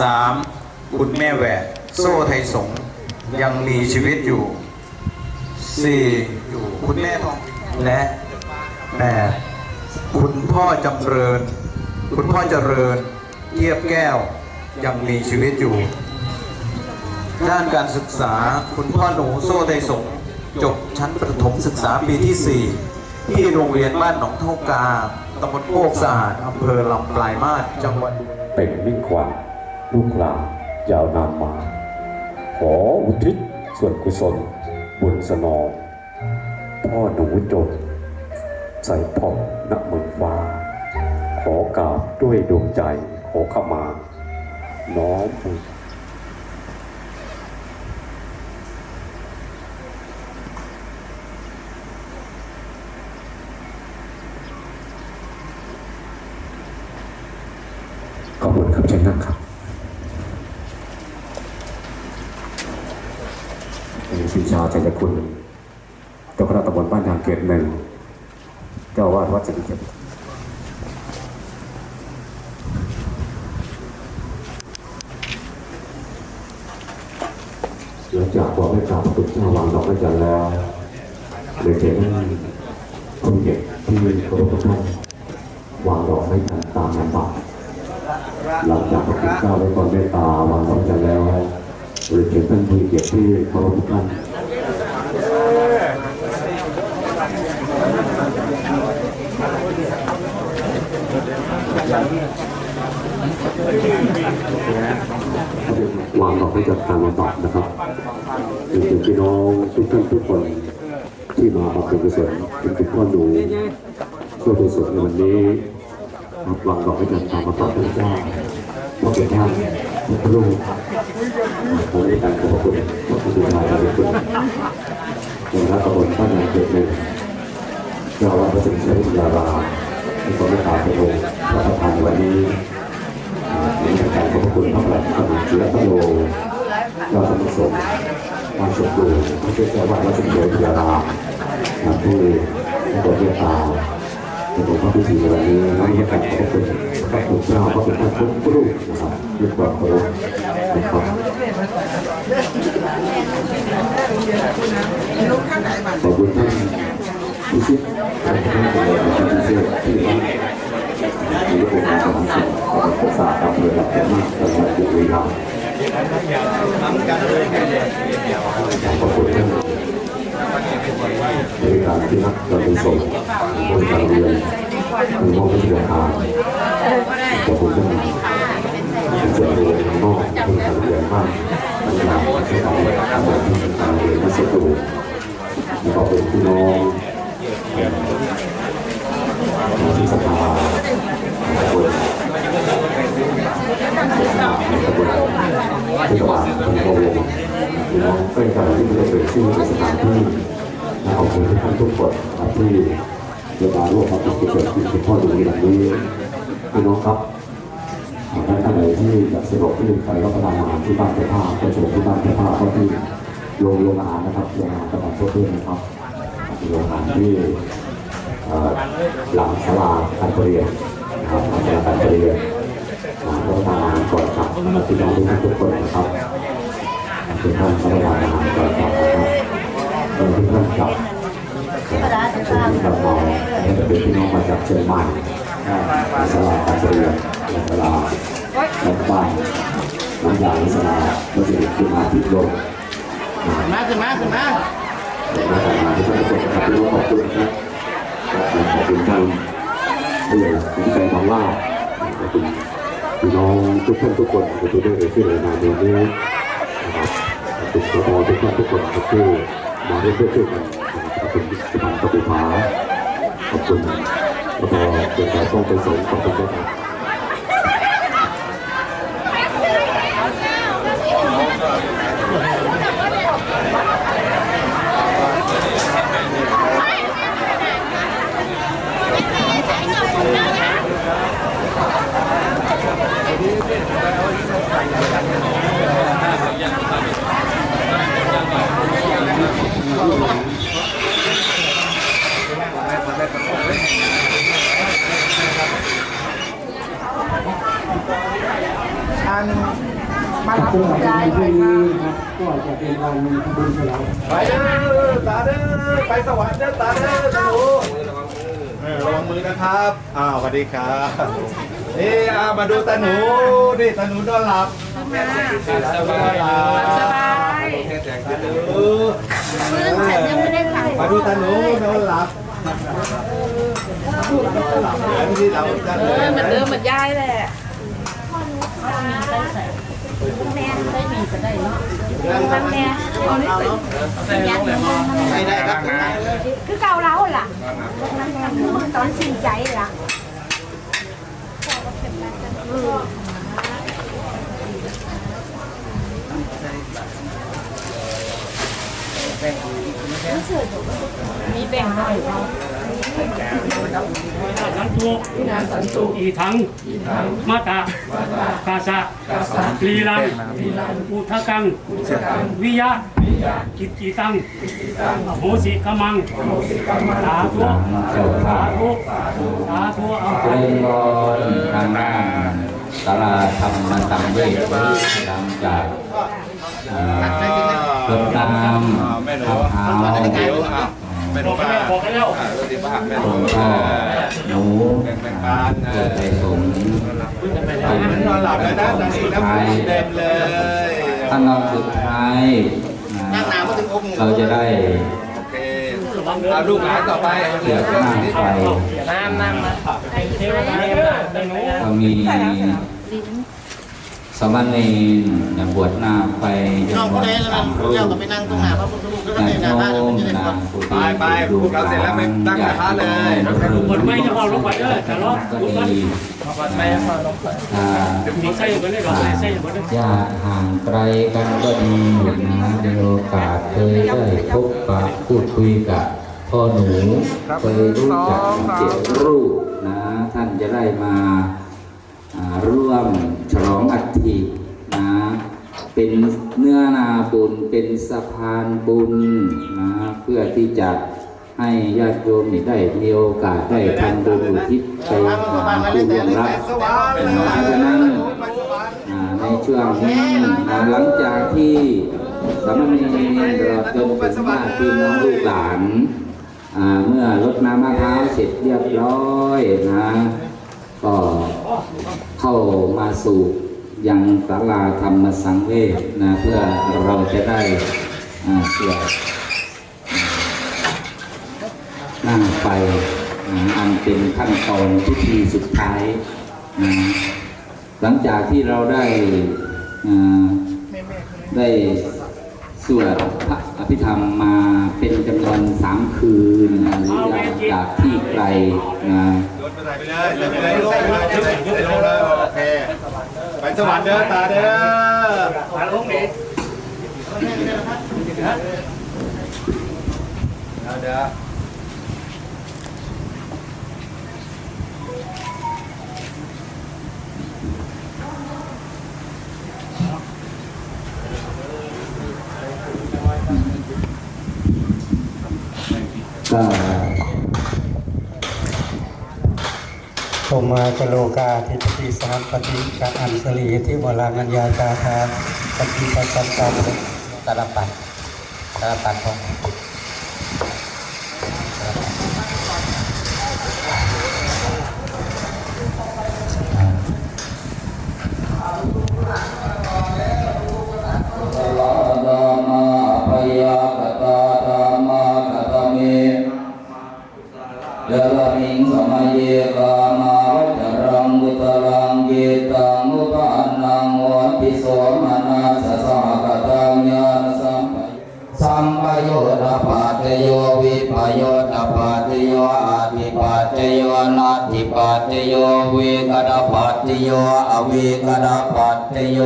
สามคุณแม่แหวกโซ่ไทยสงยังมีชีวิตอยู่สี่คุณแม่ทองและแปดคุณพ่อจำเริญ คุณพ่อเจริญเยียบแก้วยังมีชีวิตอยู่ ด้านการศึกษาคุณพ่อหนูโซ่ไทยสงจบชั้นประถมศึกษาปีที่ 4 ที่โรงเรียนบ้านหนองเท่ากาตำบลโคกสะอาดอำเภอลำปลายมาศจังหวัดเป็นมิ่งขวัญ ลูกหลานยาวนานมา ขออุทิศส่วนกุศล บุญสนองพ่อหนูจนใส่ผ่องณเมืองฟ้า ขอกราบด้วยดวงใจขอขมา น้อมบุญขอบคุณครับเช่นนั้นครับ เป็นพิชาชัยคุณเจ้าคณะตำบลบ้านยางเกตหนึ่งเจ้าวาดวัดสิริเกตหลังจากบอกให้กราบพระพุทธเจ้าวางดอกไม้จันทร์แล้วเลยเจท่านผู้เก็บที่เคารพท่านวางดอกไม้จันทร์ตามลำบากหลังจากพระคุณเจ้าได้ความเมตตาวางของใจแล้วเรียเชิญท่านผู้เกียรติที่เคารพท่าน วางดอกให้จัดการลำบากนะครับเรียนพี่น้องทุกท่านทุกคนที่มาบำเพ็ญกุศลเป็นคุณพ่อหนูช่วยกุศลในวันนี้ครับวางดอกให้จันทร์ตามมาต่อพระเจ้าพระเจ้าท่านพระลูกผมในการขอบคุณพระคุณชายขอบคุณในพระตำบลบ้านนาเกิดหนึ่งเจ้าว่าพระสิงห์ชัยวิยารา ที่ทรงได้ตามพระองพระประธานวันนี้ในการขอบพระคุณพระประหลัดขนมเชื้อพระโลเจ้าสมุทรสงฆ์วันสุขดูพระเจ้าว่าพระสิงห์ชัยวิทยารามที่ให้ตัวเมตตาในหลวงพ่อพิธีในวันนี้น้อมให้การขอบคุณพระคุณเจ้าพระคุณท่านทุกรูปนะครับด้วยความเคารพนะครับขอบคุณท่าน พิชิตและท่านเป็นท่านพิเศษที่บ้ามีลูกเป็นสามสิบขอบคุณศาสตร์อำเภอหลักแก่มจังหวัดบุรีรัมย์ขอบคุณท่านบริการที่นักการเป็นส่งบริการเรียนมีมอบวิทยาทานขอบคุณท่านเป็นส่วนรวมนอกบริการเรียนมากบริการใช้ของทำงานที่การเรียนที่สุดตัวแล้วก็เป็นพี่น้อง ที่สภาตำบลตำบลที่ตลาดตำบลพี่น้องเป็นการที่ได้เป็นชื่อสถานที่ขอบคุณทุกท่านทุกคนที่จะมาร่วมมาเป็นกุศลที่คุณพ่อดูในวันนี้พี่น้องครับท่านใดที่อยากสะดวกที่ไปรับประทานอาหารที่บ้านเจ้าภาพก็เชิญที่บ้านเจ้าภาพก็ที่โรงโรงอาหารนะครับโรงอาหารตลาดโซเทียนะครับ อาหารที่หลังศาลาการเรียนนะครับหลังศาลาการเรียนรับประทานอาหารก่อนครับพี่น้องทุกคนนะครับทุกท่านรับประทานอาหารก่อนครับนะครับทุกท่านครับผมที่ทำมาให้เป็นพี่น้องมาจากเชียงใหม่สลาการเรียนสลาบ้านบ้านน้ำยาสลาก็จะขึ้นมาติดโลกมาขึ้นมาขึ้นมา มาจากมาที่ท่านทุณครับพี่น้องขอบคุณครับขอบคุณท่านผู้ใหญ่คุณใจทองล่าขอบคุณพี่น้องทุกท่านทุกคนขอบคุณด้วยเอ่ยชื่อเอ่ยนาในวันนี้นะครับขอบคุณสปอทุกท่านทุกคนครับที่มาร่วมด้วยช่วยกันขอบคุณสถานตะปฏิภาขอบคุณสปเป็นการต้องไปสงขอบคุณด้วยครับ เอันมา สำหรับวันพรุ่งนี้นะครับก็จะเป็นวันบุญฉลองไปเด้อตาเด้อไปสวรรค์เด้อตาเด้อตาหนูเออระวังมือนะครับอ้าวสวัสดีครับนี่อ่ามาดูตาหนูนี่ตาหนูนอนหลับสบายสบายตาหนูพึ่งฉันยังไม่ได้สั่งมาดูตาหนูนอนหลับเหมือนที่เราเหมือนเดิมเหมือนยายแหละ ตั้งแน่เอานี่ใส่ยันไม่ได้ครับคือเกาแล้วล่ะตอนสิ้นใจล่ะมีแบ่งหน่อย สันตุสันตุอีถัง มาตา กาสะลีลังอุทะกัง วิยะ กิจจิตังอโหสิกมัง สาธุเจ้าสาภาพธุ สาธุเอาเจริญพรทางด้านศาลาธรรมสังเวชหลังจากเอ่อรดน้ำแม่หนูข้าว เท้าเดี๋ยวอะแม่หนูบอกป้าแล้วบอกแล้วอ่าสวัสดีป้าแม่หหลนูวงพ่อหนูแบ่งแบ่งกันนะเกิดใจสงฆ์มันนอนหลับแล้วนะตอนนี้น้ำมูกเต็มเลยท่านนอนสุดท้ายนะเราจะได้โอเคเอาลูกหลานต่อไปเสือกหน้าไฟน้ำน้ำมาเทวดาในหนูเรามี สมณรนบวชนาไฟจำนวนสามรูปนายโยมนางสุธีไปไปพวกเราเสร็จแล้วไปตั้งกระทะเลยบนไม่จะเอลงไปเด้อแต่รอก็ดีไม่พอลงไปอ่าอยู่กันเลยดอกไส้อยู่กันเลยญาติห่างไกลกันก็ดีนะมีโอกาสเคยได้พบปะพูดคุยกับพ่อหนูเคยรู้จักเจ็ดรูปนะท่านจะได้มา ร่วมฉลองอัฐินะเป็นเนื้อนาบุญเป็นสะพานบุญนะเพื่อที่จะให้ญาติโยมได้มีโอกาสได้ทำบุญอุทิศไปหาผู้ร่วงรับสว่างเพราะฉะนั้นในช่วงนี้นะหลังจากที่สามเณรตลอจนถึงญาติพี่น้องลูกหลานเมื่อรดน้ำมะพร้าวเสร็จเรียบร้อยนะ ก็เข้ามาสู่ยังศาลาธรรมสังเวชนะเพื่อเราจะได้สวดนั่งไปนะอันเป็นขั้นตอนพิธีสุดท้ายนะหลังจากที่เราได้ได้สวดพระ อภิธรรมมาเป็นจำนวนสามคืนนะหรือจากที่ไกลนะโดนไปไหนไปเลยไปเลยลงไปเลยไปเลยโอเคไปสวรรค์เด้อตาเด้อขาลงนี่เด้อ มาจโลกาทิปติสหัสปฏิกะอันสลีทิวรางัญญาจาธาปฏิปัสสัตตาตาลปัตตาลปัตของลาดามาปยาตาธรรมาตเมยะละมิงสมัยเยกา ปาตโยอาทิปาตโยนาทิปาตโยวิกดปาตโยอวิกดปาตโย